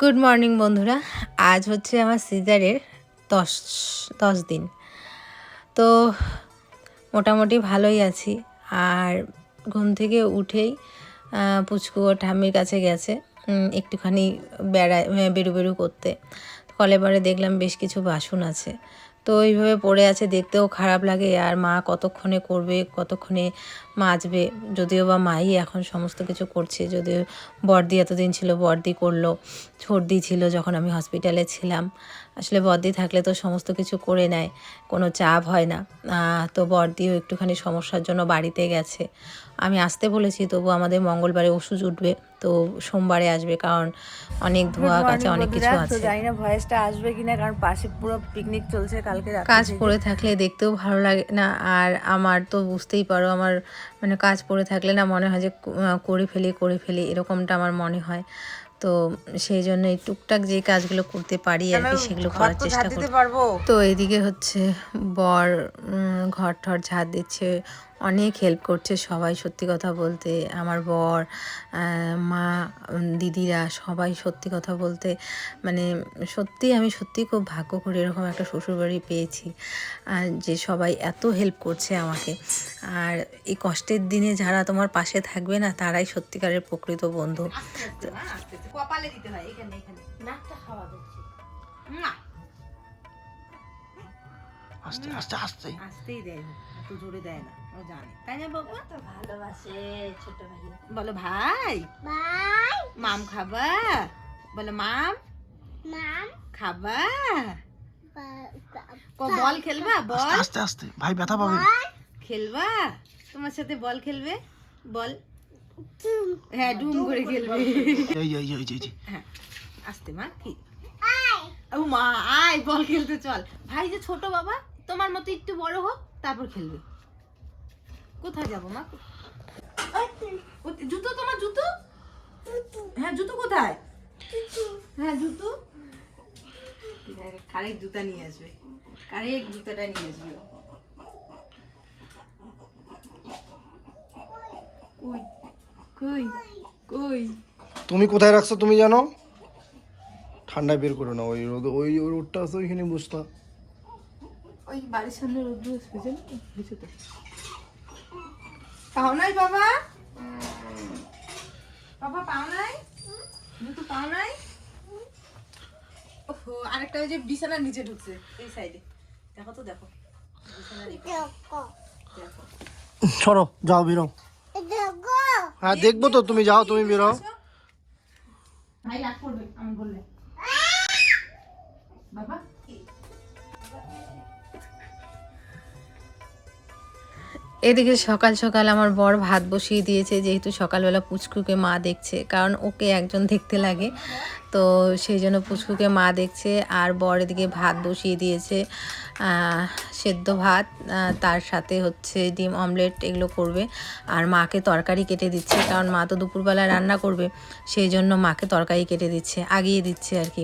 Good morning বন্ধুরা। আজ হচ্ছে আমার সিজারের দশ দশ দিন। তো মোটামুটি ভালোই আছি। আর ঘুম থেকে উঠেই পুচকু ও ঠাম্মির কাছে গেছে একটুখানি বেড়া বেরু বেরু করতে। কলে পরে দেখলাম বেশ কিছু বাসন আছে। তো এইভাবে পড়ে আছে, দেখতেও খারাপ লাগে। আর মা কতক্ষণে করবে, কতক্ষণে মাজবে? যদিও বা মাই এখন সমস্ত কিছু করছে, যদিও বর্দি এতদিন ছিল, বর্দি করল সর্দি ছিল যখন আমি হসপিটালে ছিলাম। আসলে বর্দি থাকলে তো সমস্ত কিছু করে নেয় কোনো চাপ হয় না। তো বর্দিও একটুখানি সমস্যার জন্য বাড়িতে গেছে। আমি আসতে বলেছি তবু আমাদের মঙ্গলবারে ওষুধ উঠবে তো সোমবারে আসবে কারণ অনেক ধোয়া কাছে অনেক কিছু আছে। জানি না ভয়েসটা আসবে কিনা কারণ পাশে পুরো পিকনিক চলছে কালকে কাজ। পড়ে থাকলে দেখতেও ভালো লাগে না আর আমার তো বুঝতেই পারো আমার মানে কাজ পড়ে থাকলে না মনে হয় যে করে ফেলি করে ফেলি এরকমটা আমার মনে হয়। তো সেই জন্য এই টুকটাক যে কাজগুলো করতে পারি আর কি সেগুলো করার চেষ্টা করতে পারব? তো এদিকে হচ্ছে বর উম, ঘর ঠর ঝাড় দিচ্ছে অনেক হেল্প করছে সবাই সত্যি কথা বলতে। আমার বর মা দিদিরা সবাই সত্যি কথা বলতে মানে সত্যি আমি সত্যি খুব ভাগ্য করে এরকম একটা শ্বশুরবাড়ি পেয়েছি আর যে সবাই এত হেল্প করছে আমাকে। আর এই কষ্টের দিনে যারা তোমার পাশে থাকবে না তারাই সত্যিকারের প্রকৃত বন্ধু। কপালে দিতে হয় এখানে এখানে। নাকটা খাওয়া দিচ্ছে না আস্তে আস্তে আস্তে। আসতেই দেয় না এত জোরে দেয় না। ও জানে। তাই না বাবা? তো ভালোবাসে ছোট ভাই বলো ভাই। বাই মাম খাবা? বলো মাম। নাম খাবা? ক বল খেলবা? বল। আস্তে আস্তে ভাই ব্যথা পাবে খেলবা? তোমার সাথে বল খেলবে? বল। হ্যাঁ ডুম করে খেলবে। এই এই এই এই এই। হ্যাঁ। আসতে মা কি? ও মা আয় বল খেলতে চল। ভাই যে ছোট বাবা তোমার মতো একটু বড় হোক তারপর খেলবে। কোথায় যাব মা? জুতো তোমার জুতো? হ্যাঁ জুতো কোথায়? হ্যাঁ জুতো। কারেক জুতা নিয়ে আসবে। কারেক জুতাটা নিয়ে আসবে। কই? কই? কই? তুমি কোথায় রাখছো তুমি জানো? ঠান্ডায় বের করো না ওই রোদ ওই ওই রোদটা আছে ওইখানে বসতা। ওই বাড়ির সামনে রোদ বুঝে তো। পাও নাই বাবা? বাবা পাও নাই দুটো পাও নাই ওহো আরেকটা ওই যে বিছানার নিচে ঢুকছে এই সাইডে দেখো তো দেখো। দেখো। সরো যাও বেরো। হ্যাঁ দেখব তো তুমি যাও তুমি বেরো। ভাই রাগ করবে আমি বললে। বাবা এদিকে সকাল সকাল আমার বর ভাত বসিয়ে দিয়েছে, যেহেতু সকালবেলা পুচকুকে মা দেখছে, কারণ ওকে একজন দেখতে লাগে। তো সেই জন্য পুচকুকে মা দেখছে, আর বর এদিকে ভাত বসিয়ে দিয়েছে সেদ্ধ ভাত তার সাথে হচ্ছে ডিম অমলেট এগুলো করবে। আর মাকে তরকারি কেটে দিচ্ছে, কারণ মা তো দুপুরবেলা রান্না করবে, সেই জন্য মাকে তরকারি কেটে দিচ্ছে, আগিয়ে দিচ্ছে আর কি।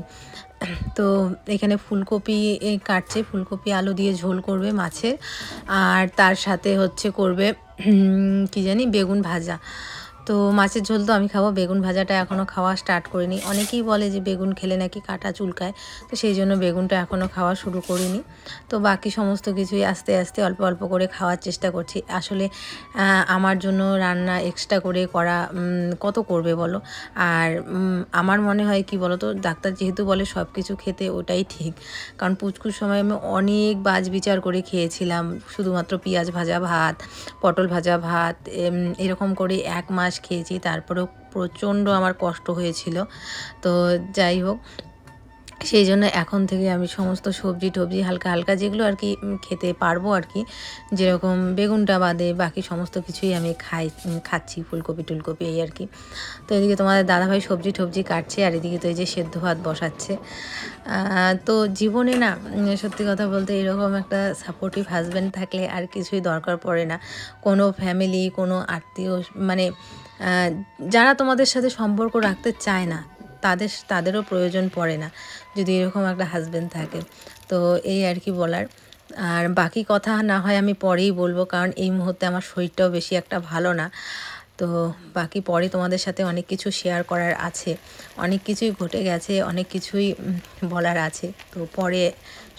তো এখানে ফুলকপি কাটছে, ফুলকপি আলু দিয়ে ঝোল করবে মাছের। আর তার সাথে হচ্ছে করবে কি জানি, বেগুন ভাজা। তো মাছের ঝোল তো আমি খাব। বেগুন ভাজাটা এখনও খাওয়া স্টার্ট করিনি। অনেকেই বলে যে বেগুন খেলে নাকি কাটা চুলকায়। তো সেই জন্য বেগুনটা এখনও খাওয়া শুরু করিনি। তো বাকি সমস্ত কিছুই আস্তে আস্তে অল্প অল্প করে খাওয়ার চেষ্টা করছি। আসলে আমার জন্য রান্না এক্সট্রা করে করা কত করবে বলো? আর আমার মনে হয় কি বলো তো ডাক্তার যেহেতু বলে সব কিছু খেতে ওটাই ঠিক। কারণ পুচকুর সময় আমি অনেক বাজ বিচার করে খেয়েছিলাম। শুধুমাত্র পেঁয়াজ ভাজা ভাত, পটল ভাজা ভাত এরকম করে এক মাস খেয়েছি, তারপরেও প্রচণ্ড আমার কষ্ট হয়েছিল। তো যাই হোক, সেই জন্য এখন থেকে আমি সমস্ত সবজি টবজি হালকা হালকা যেগুলো আর কি খেতে পারব আর কি, যেরকম বেগুনটা বাদে বাকি সমস্ত কিছুই আমি খাই খাচ্ছি, ফুলকপি, টুলকপি এই আর কি। তো এদিকে তোমাদের দাদাভাই সবজি টবজি কাটছে আর এদিকে তো এই যে সেদ্ধ ভাত বসাচ্ছে। তো জীবনে না সত্যি কথা বলতে এরকম একটা সাপোর্টিভ হাজব্যান্ড থাকলে আর কিছুই দরকার পড়ে না। কোনো ফ্যামিলি কোনো আত্মীয় মানে যারা তোমাদের সাথে সম্পর্ক রাখতে চায় না, তাদের তাদেরও প্রয়োজন পড়ে না, যদি এরকম একটা হাজব্যান্ড থাকে। তো এই আর কি বলার। আর বাকি কথা না হয় আমি পরেই বলব, কারণ এই মুহূর্তে আমার শরীরটাও বেশি একটা ভালো না। তো বাকি পরে তোমাদের সাথে অনেক কিছু শেয়ার করার আছে। অনেক কিছুই ঘটে গেছে, অনেক কিছুই বলার আছে। তো পরে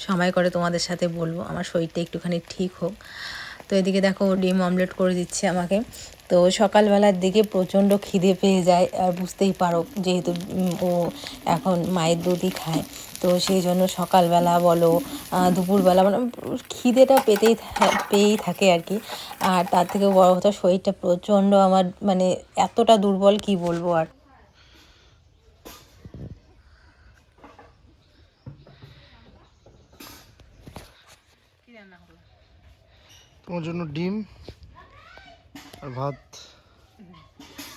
সময় করে তোমাদের সাথে বলব, আমার শরীরটা একটুখানি ঠিক হোক। তো এদিকে দেখো ডিম অমলেট করে দিচ্ছে আমাকে। তো সকালবেলার দিকে প্রচণ্ড খিদে পেয়ে যায়, আর বুঝতেই পারো যেহেতু ও এখন মায়ের দুধই খায়। তো সেই জন্য সকালবেলা বলো দুপুরবেলা মানে খিদেটা পেতেই পেয়েই থাকে আর কি। আর তার থেকে বড় কথা, শরীরটা প্রচণ্ড আমার মানে এতটা দুর্বল কি বলব আর। তোমার জন্য ডিম? আর ভাত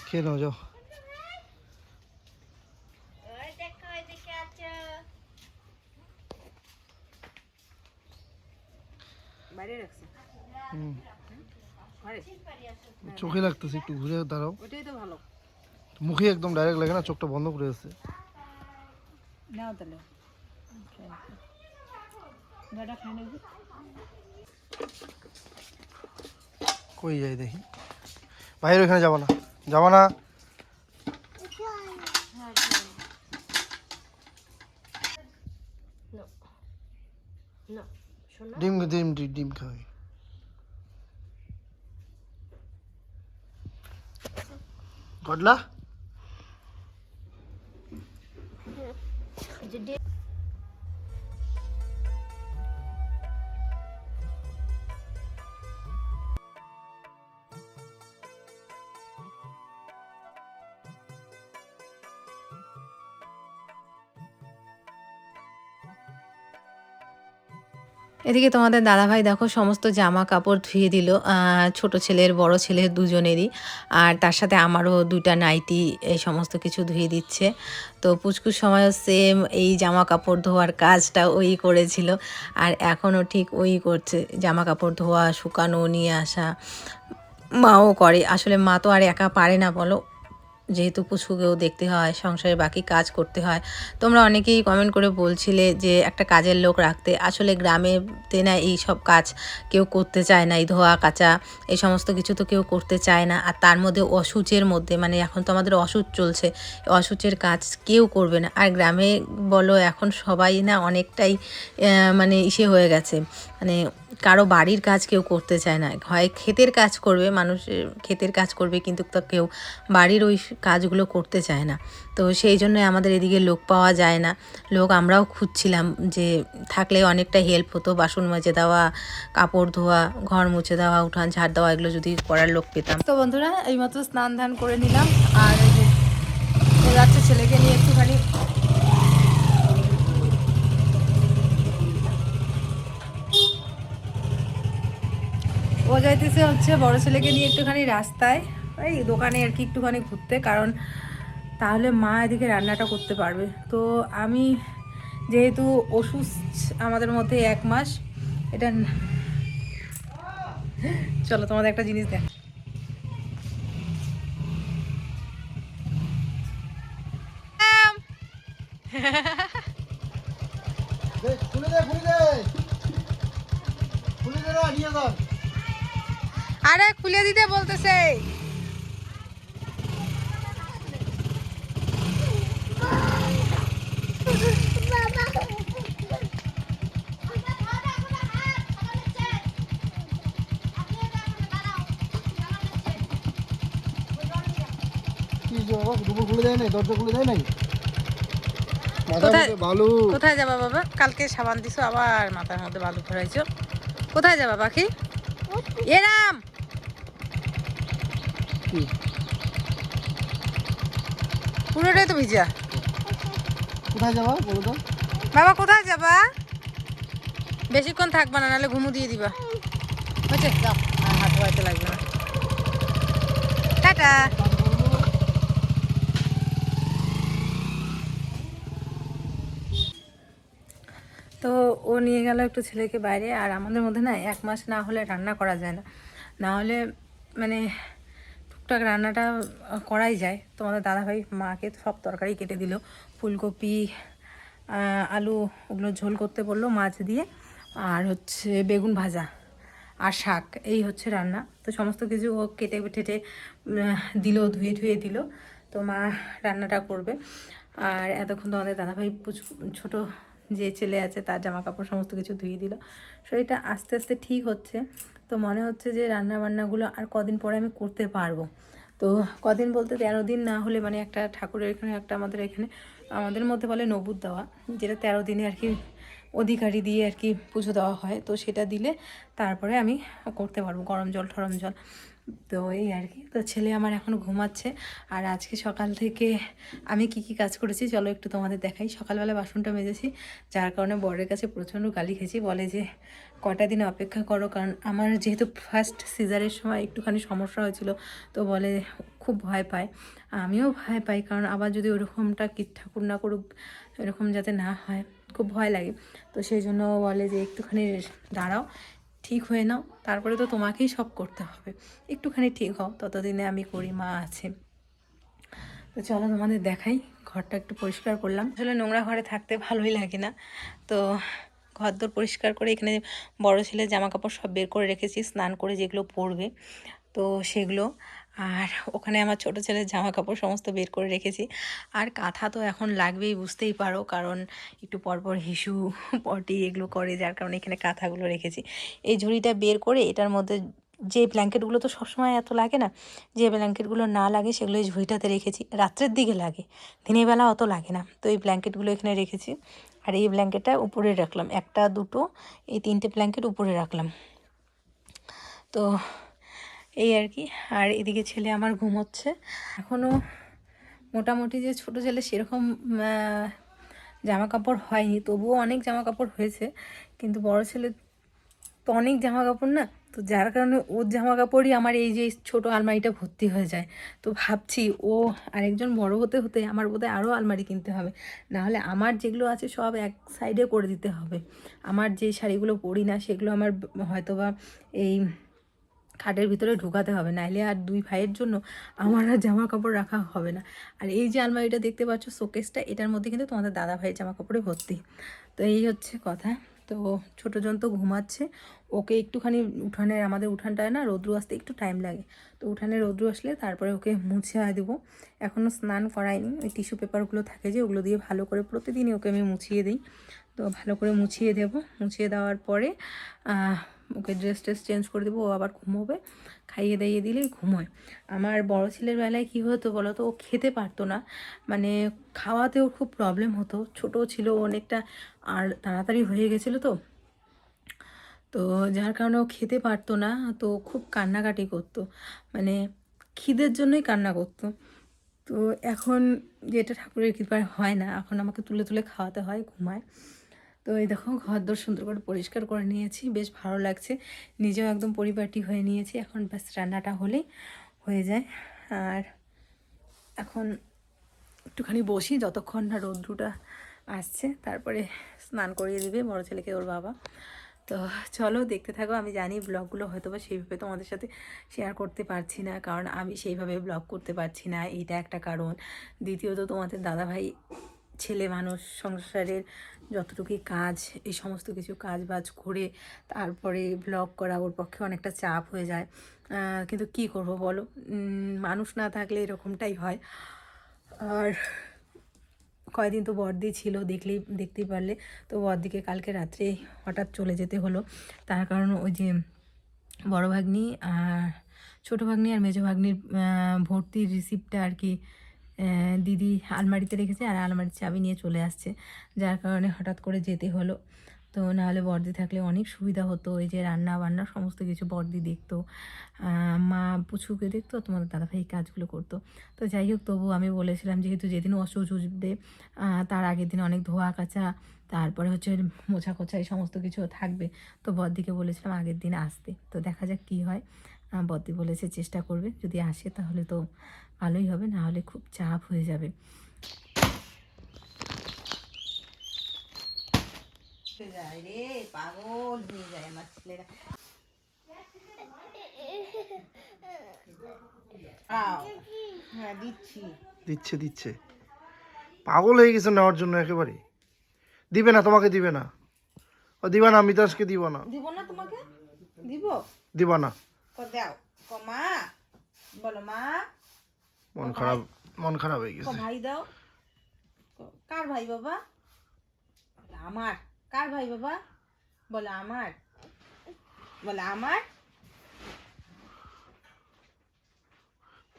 খেয়ে নাও যাও। হুম। চোখে লাগতেছে একটু ঘুরে দাঁড়াও। ওইটাই তো ভালো। মুখে একদম ডাইরেক্ট লাগে না চোখটা বন্ধ করে আছে। নাও তাহলে। কই যাই দেখি। বাইরে ওখানে যাব না। যাব না? ডিম ডিম ডিম খাওয়াই ঘটলা এদিকে তোমাদের দাদাভাই দেখো সমস্ত জামা কাপড় ধুয়ে দিল ছোট ছেলের, বড় ছেলের দুজনেরই। আর তার সাথে আমারও দুইটা নাইটি, এই সমস্ত কিছু ধুয়ে দিচ্ছে। তো পুচকুর সময়ও সেম এই জামা কাপড় ধোয়ার কাজটা ওই করেছিল। আর এখনও ঠিক ওই করছে জামা কাপড় ধোয়া, শুকানো, নিয়ে আসা, মাও করে। আসলে মা তো আর একা পারে না বলো যেহেতু পুচকুকেও দেখতে হয়, সংসারে বাকি কাজ করতে হয়। তোমরা অনেকেই কমেন্ট করে বলছিলে যে একটা কাজের লোক রাখতে। আসলে গ্রামেতে না এই সব কাজ কেউ করতে চায় না, এই ধোয়া, কাচা, এই সমস্ত কিছু তো কেউ করতে চায় না। আর তার মধ্যে অসুচের মধ্যে মানে এখন তো আমাদের অসুচ চলছে, অসুচের কাজ কেউ করবে না। আর গ্রামে বলো, এখন সবাই না অনেকটাই মানে ইসে হয়ে গেছে। মানে কারও বাড়ির কাজ কেউ করতে চায় না। হয় ক্ষেতের কাজ করবে মানুষের ক্ষেতের কাজ করবে, কিন্তু তা কেউ বাড়ির ওই কাজগুলো করতে চায় না। তো সেই জন্য আমাদের এদিকে লোক পাওয়া যায় না। লোক আমরাও খুঁজছিলাম যে থাকলে অনেকটা হেল্প হতো। বাসন মাজে দেওয়া, কাপড় ধোয়া, ঘর মুছে দেওয়া, উঠান ঝাড় দেওয়া, এগুলো যদি করার লোক পেতাম। তো বন্ধুরা, এইমাত্র স্নান ধান করে নিলাম। আর যাচ্ছে ছেলেকে নিয়ে একটুখানি যাইতেছে হচ্ছে বড় ছেলেকে নিয়ে একটুখানি রাস্তায়, এই দোকানে আর কি একটুখানি ঘুরতে, কারণ তাহলে মা এদিকে রান্নাটা করতে পারবে। তো আমি যেহেতু ওষুধ আমাদের মধ্যে এক মাস, এটা চলো তোমাদের একটা জিনিস দেখ। খুলে দে, খুলে খুলে নিয়ে যাও। আরে খুলে দিতে বলতেছে। কি যে দুপুর খুলে দেয় নাই দরজা খুলে দেয় নাই? বালু। কোথায় যাবা বাবা? কালকে সাবান দিছো আবার মাথার মধ্যে বালু ভরাইছো কোথায় যাবা পাখি? এরাম কি? পুরোটাই তো ভিজা। কোথায় যাবা বলো তো? বাবা কোথায় যাবা? বেশিক্ষণ থাকবা না নাহলে ঘুমু দিয়ে দিবা। বুঝছে? যাও হাত ধোয়াইতে লাগবে না। টাটা। তো ও নিয়ে গেল একটু ছেলেকে বাইরে আর আমাদের মধ্যে না এক মাস না হলে রান্না করা যায় না। না হলে মানে টুকটাক রান্নাটা করাই যায়। তোমাদের দাদাভাই মাকে সব তরকারি কেটে দিল। ফুলকপি আলু ওগুলো ঝোল করতে বলল মাছ দিয়ে। আর হচ্ছে বেগুন ভাজা আর শাক, এই হচ্ছে রান্না। তো সমস্ত কিছু ও কেটে টেটে দিল, ধুয়ে ধুয়ে দিল। তো মা রান্নাটা করবে। আর এতক্ষণ তোমাদের দাদাভাই ছোটো যে ছেলে আছে তার জামা কাপড় সমস্ত কিছু ধুয়ে দিল। শরীরটা আস্তে আস্তে ঠিক হচ্ছে। তো মনে হচ্ছে যে রান্না বান্নাগুলো আর কদিন পরে আমি করতে পারব। তো কদিন বলতে তেরো দিন না হলে মানে একটা ঠাকুরের এখানে একটা আমাদের এখানে, আমাদের মধ্যে বলে নবুদ দেওয়া, যেটা তেরো দিনে আর কি অধিকারী দিয়ে আর কি পুজো দেওয়া হয়। তো সেটা দিলে তারপরে আমি করতে পারব, গরম জল, ঠরম জল। তো এই আর কি। তো ছেলে আমার এখন ঘুমাচ্ছে। আর আজকে সকাল থেকে আমি কি কি কাজ করেছি চলো একটু তোমাদের দেখাই। সকালবেলা বাসনটা মেজেছি, যার কারণে বরের কাছে প্রচণ্ড গালি খেয়েছি। বলে যে, কটা দিন অপেক্ষা করো? কারণ আমার যেহেতু ফার্স্ট সিজারের সময় একটুখানি সমস্যা হয়েছিল, তো বলে খুব ভয় পায়। আমিও ভয় পাই, কারণ আবার যদি ওরকমটা কি ঠাকুর না করুক, এরকম যাতে না হয়, খুব ভয় লাগে। তো সেই জন্য বলে যে, একটুখানি দাঁড়াও। ঠিক হয়ে নাও, তারপরে তো তোমাকেই সব করতে হবে। একটুখানি ঠিক হও, ততদিনে আমি করি, মা আছে। তো চলো তোমাদের দেখাই, ঘরটা একটু পরিষ্কার করলাম। আসলে নোংরা ঘরে থাকতে ভালোই লাগে না। তো ঘর দোর পরিষ্কার করে এখানে বড় ছেলে জামা কাপড় সব বের করে রেখেছি, স্নান করে যেগুলো পরবে। তো সেগুলো। আর ওখানে আমার ছোট ছেলের জামা কাপড় সমস্ত বের করে রেখেছি। আর কাঁথা তো এখন লাগবেই, বুঝতেই পারো। কারণ একটু পরপর হিসু পটি এগুলো করে, যার কারণে এখানে কাঁথাগুলো রেখেছি। এই ঝুড়িটা বের করে এটার মধ্যে যে ব্ল্যাঙ্কেটগুলো তো সবসময় এত লাগে না, যে ব্ল্যাঙ্কেটগুলো না লাগে সেগুলো এই ঝুড়িটাতে রেখেছি। রাত্রের দিকে লাগে, দিনের বেলা অত লাগে না। তো এই ব্ল্যাঙ্কেটগুলো এখানে রেখেছি। আর এই ব্ল্যাঙ্কেটটা উপরে রাখলাম। একটা, দুটো, এই তিনটে ব্ল্যাঙ্কেট উপরে রাখলাম। তো এই আর কি। আর এদিকে ছেলে আমার ঘুমোচ্ছে। এখনও মোটামুটি যে ছোট ছেলে সেরকম জামা কাপড় হয়নি। তবুও অনেক জামা কাপড় হয়েছে। কিন্তু বড় ছেলে তো অনেক জামা কাপড় না? তো যার কারণে ওর জামা কাপড়ই আমার এই যে ছোট আলমারিটা ভর্তি হয়ে যায়। তো ভাবছি ও আরেকজন বড় হতে হতে আমার বোধহয় আরও আলমারি কিনতে হবে। নাহলে আমার যেগুলো আছে সব এক সাইডে করে দিতে হবে। আমার যে শাড়িগুলো পরি না, সেগুলো আমার হয়তোবা এই খাটের ভিতরে ঢুকাতে হবে, নাইলে আর দুই ভাইয়ের জন্য আমার আর জামা কাপড় রাখা হবে না। আর এই যে আলমারিটা দেখতে পাচ্ছ, শোকেসটা, এটার মধ্যে কিন্তু তোমাদের দাদা ভাইয়ের জামা কাপড়ে ভর্তি। তো এই হচ্ছে কথা। তো ছোটো জন তো ঘুমাচ্ছে, ওকে একটুখানি উঠানের, আমাদের উঠানটায় না রৌদ্রু আসতে একটু টাইম লাগে। তো উঠানে রৌদ্রু আসলে তারপরে ওকে মুছে দেবো। এখনও স্নান করাইনি ওই টিস্যু পেপারগুলো থাকে যে ওগুলো দিয়ে ভালো করে প্রতিদিনই ওকে আমি মুছিয়ে দিই। তো ভালো করে মুছিয়ে দেবো। মুছিয়ে দেওয়ার পরে ওকে ড্রেস ট্রেস চেঞ্জ করে দেবো, ও আবার ঘুমোবে। খাইয়ে দাইয়ে দিলেই ঘুমোয়। আমার বড় ছেলের বেলায় কী হতো বলো তো ও খেতে পারতো না। মানে খাওয়াতেও খুব প্রবলেম হতো। ছোট ছিল অনেকটা আর তাড়াতাড়ি হয়ে গেছিল তো। তো যার কারণে ও খেতে পারতো না, তো খুব কান্নাকাটি করতো। মানে খিদের জন্যই কান্না করতো। তো এখন যেটা ঠাকুরের কৃপায় হয় না, এখন আমাকে তুলে তুলে খাওয়াতে হয়, ঘুমায়। তো এই দেখো ঘর দর সুন্দর করে পরিষ্কার করে নিয়েছি, বেশ ভালো লাগছে। নিজেও একদম পরিপাটি হয়ে নিয়েছি, এখন ব্যাস রান্নাটা হলেই হয়ে যায়। আর এখন একটুখানি বসি, যতক্ষণ না রৌদ্রুটা আসছে, তারপরে স্নান করিয়ে দেবে বড় ছেলেকে ওর বাবা। তো চলো, দেখতে থাকো, আমি জানি ব্লগগুলো হয়তো বা সেইভাবে তোমাদের সাথে শেয়ার করতে পারছি না, কারণ আমি সেইভাবে ব্লগ করতে পারছি না, এইটা একটা কারণ। দ্বিতীয়ত তোমাদের দাদাভাই ছেলে মানুষ, সংসারের যতটুকু কাজ, এই সমস্ত কিছু কাজ বাজ করে তারপরে ব্লগ করা ওর পক্ষে অনেকটা চাপ হয়ে যায়। কিন্তু কি করব বলো? মানুষ না থাকলে এরকমটাই হয়। আর কয়দিন তো বর্দি ছিল, দেখলেই, দেখতেই পারলে। তো বর্দিকে কালকে রাত্রে হঠাৎ চলে যেতে হলো। তার কারণ ওই যে বড় ভাগ্নি আর ছোটো ভাগ্নি আর মেজো ভাগ্নির ভর্তির রিসিপ্টটা আর কি দিদি আলমারিতে রেখেছে আর আলমারির চাবি নিয়ে চলে আসছে। যার কারণে হঠাৎ করে যেতে হলো। তো নাহলে বর্দি থাকলে অনেক সুবিধা হতো। এই যে রান্না বান্না সমস্ত কিছু বর্দি দেখতো। মা পুচুকে দেখতো, তোমাদের দাদাভাই কাজগুলো করতো। তো যাই হোক, তবু আমি বলেছিলাম যেহেতু যেদিন অসুচ উঠবে তার আগের দিন অনেক ধোয়া কাচা, তারপরে হচ্ছে মোছা কোছা এই সমস্ত কিছু থাকবে। তো বদ্দিকে বলেছিলাম আগের দিন আসতে। তো দেখা যাক কী হয়। বদ্দি বলেছে চেষ্টা করবে। যদি আসে তাহলে তো ভালোই হবে না হলে খুব চাপ হয়ে যাবে। যায় রে পাগল হয়ে যায় আমার ছেলেরা। হ্যাঁ দিচ্ছি। দিচ্ছে দিচ্ছে। পাগল হয়ে গেছে নেওয়ার জন্য একেবারে। দিবে না তোমাকে দিবে না। ও দিবে না মিতাজকে দিব না। দিব না তোমাকে? দিব? দিবা না। দাও। মা। বলো মা। মন খারাপ মন খারাপ হয়ে গেছে। ভাই দাও। কার ভাই বাবা? আমার। কার ভাই বাবা? বলে আমার। বলে আমার?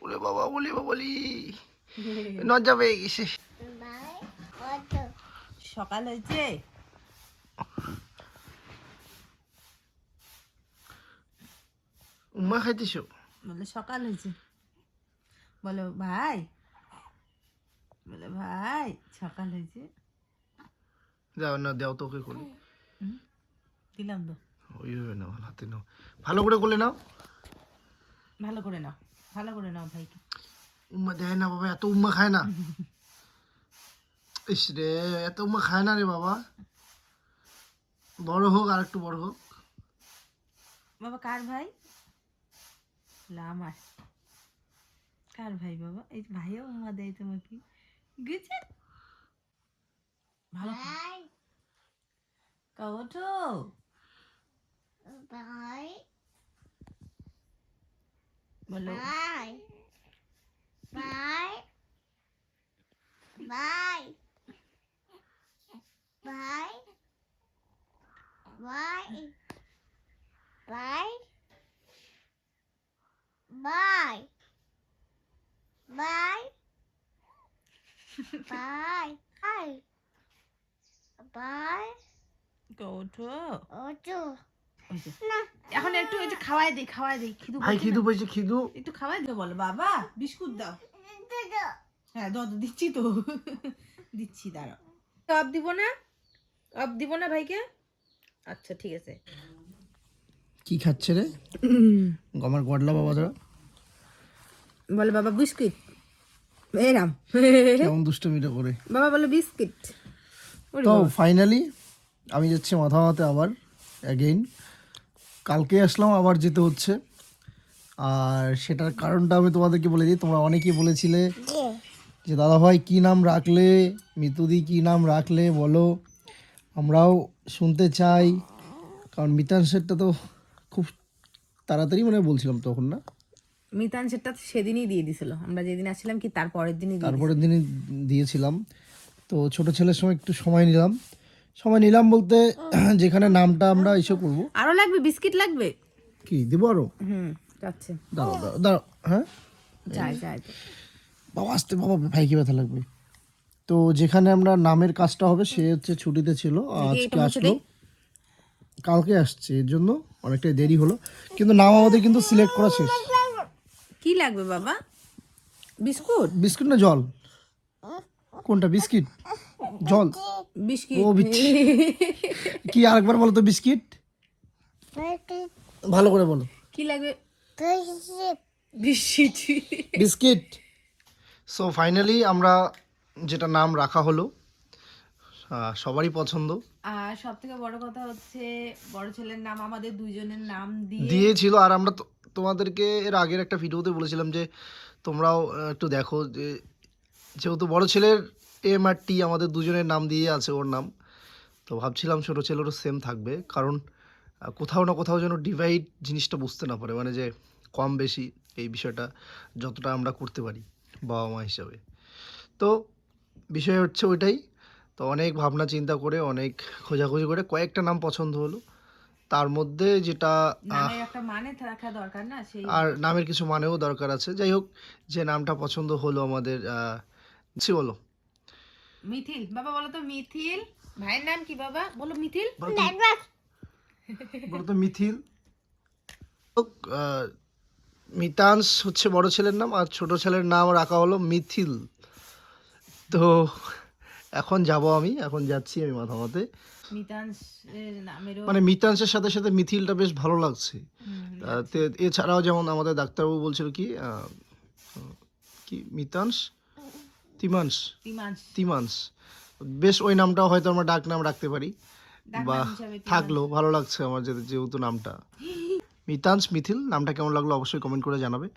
ওরে বাবা বলি বলি। লজ্জা পেয়ে গেছে। সকাল হয়েছে। উমা খাইতেছ? বলে সকাল হয়েছে। বলো ভাই। বলে ভাই সকাল হয়েছে। যাও না দেও তোকে করলে দিলাম তো। ওইভাবে নাও হাতে নাও। ভালো করে করলে নাও। ভালো করে নাও ভালো করে নাও ভাইকে। উম্মা দেয় না বাবা এত উম্মা খায় না। ইস রে এত উম্মা খায় না রে বাবা। বড় হোক আর একটু বড় হোক। বাবা কার ভাই? বলে, আমার কার ভাই বাবা? এই ভাই উম্মা দেয় তোমাকে। গেছে ভালো কবটো ভাই। বলো। ভাই। ভাই। ভাই। ভাই। ভাই। ভাই। ভাই। বাই বাই বাই বাই ওঠো ওটো ওই যে। না এখন একটু ওই যে খাওয়াই দিই খাওয়াই দিই। খিদু ভাই খিদু? খিদু। একটু খাওয়াই দিও বলো বাবা বিস্কুট দাও। হ্যাঁ দাও দাও, দিচ্ছি তো। দিচ্ছি দাঁড়াও। অফ দিব না? অফ দিব না ভাইকে? আচ্ছা ঠিক আছে। কি খাচ্ছে রে? আমার গডলা বাবা ধরা বলে বাবা বিস্কিট। এরাম। কেমন দুষ্টমিটা করে। বাবা বলে বিস্কিট। তো ফাইনালি আমি যাচ্ছি মাথামাতে আবার অ্যাগেইন কালকে আসলাম আবার যেতে হচ্ছে। আর সেটার কারণটা আমি তোমাদেরকে বলে দিই তোমরা অনেকেই বলেছিলে যে দাদাভাই কী নাম রাখলে? মিতুদি কী নাম রাখলে? বলো। আমরাও শুনতে চাই। কারণ মিতাংশেরটা তো খুব তাড়াতাড়ি মানে বলছিলাম তখন না। মিতান সেটা সেদিনই দিয়ে দিছিল আমরা যেদিন আসছিলাম কি তার পরের দিনই তারপরের দিনই দিয়েছিলাম। তো ছোট ছেলের সময় একটু সময় নিলাম। সময় নিলাম বলতে যেখানে নামটা আমরা এসে করব। আরও লাগবে? বিস্কিট লাগবে? কি? দেবো আরও? হুম যাচ্ছে। দাঁড়াও দাঁড়াও দাঁড়াও হ্যাঁ? যাই যাই বাবা আসতে বাবা ভাই কি ব্যথা লাগবে। তো যেখানে আমরা নামের কাজটা হবে সে হচ্ছে ছুটিতে ছিল। আজকে আসলো। কালকে আসছে এর জন্য অনেকটাই দেরি হলো। কিন্তু নাম আমাদের কিন্তু সিলেক্ট করা শেষ। কি লাগবে বাবা? বিস্কুট। বিস্কুট না জল? কোনটা বিস্কিট? জল? বিস্কিট। ও বিচ্ছি কি আরেকবার বলো তো বিস্কিট? ভালো করে বলো। কি লাগবে. বিস্কিট। বিস্কিট। সো ফাইনালি আমরা যেটা নাম রাখা হলো সবারই পছন্দ। আর সব থেকে বড় কথা হচ্ছে বড় ছেলের নাম আমাদের দুইজনের নাম দিয়ে দিয়েছিল আর আমরা তো- তোমাদেরকে এর আগের একটা ভিডিওতে বলেছিলাম যে, তোমরাও একটু দেখো যে, যেহেতু বড় ছেলের এম আর টি আমাদের দুজনের নাম দিয়ে আছে ওর নাম, তো ভাবছিলাম ছোটো ছেলেরও সেম থাকবে। কারণ কোথাও না কোথাও যেন ডিভাইড জিনিসটা বুঝতে না পারে মানে যে কম বেশি এই বিষয়টা যতটা আমরা করতে পারি বাবা মা হিসাবে। তো বিষয় হচ্ছে ওইটাই। তো অনেক ভাবনা চিন্তা করে, অনেক খোঁজাখুঁজি করে কয়েকটা নাম পছন্দ হলো। তার মধ্যে যেটা মানে রাখা দরকার না সেই আর নামের কিছু মানেও দরকার আছে। যাই হোক যে নামটা পছন্দ হলো আমাদের জি বলো। মিথিল। বাবা বলো তো মিথিল। ভাইয়ের নাম কি বাবা? বলো মিথিল। বলো তো মিথিল। মিতাংশ হচ্ছে বড় ছেলের নাম আর ছোট ছেলের নাম রাখা হলো মিথিল। তো এখন যাব আমি এখন যাচ্ছি আমি মাথামাতে। মিতাংশের নামেরও মানে মিতাংশের সাথে সাথে মিথিলটা বেশ ভালো লাগছে। এছাড়াও যেমন আমাদের ডাক্তারবাবু বলছিল কি কি মিতাংশ তিমাংশ তিমাংশ বেশ ওই নামটাও হয়তো আমরা ডাক নাম রাখতে পারি। বা। থাকল ভালো লাগছে আমার যেহেতু নামটা। মিতাংশ মিথিল নামটা কেমন লাগল অবশ্যই কমেন্ট করে জানাবে।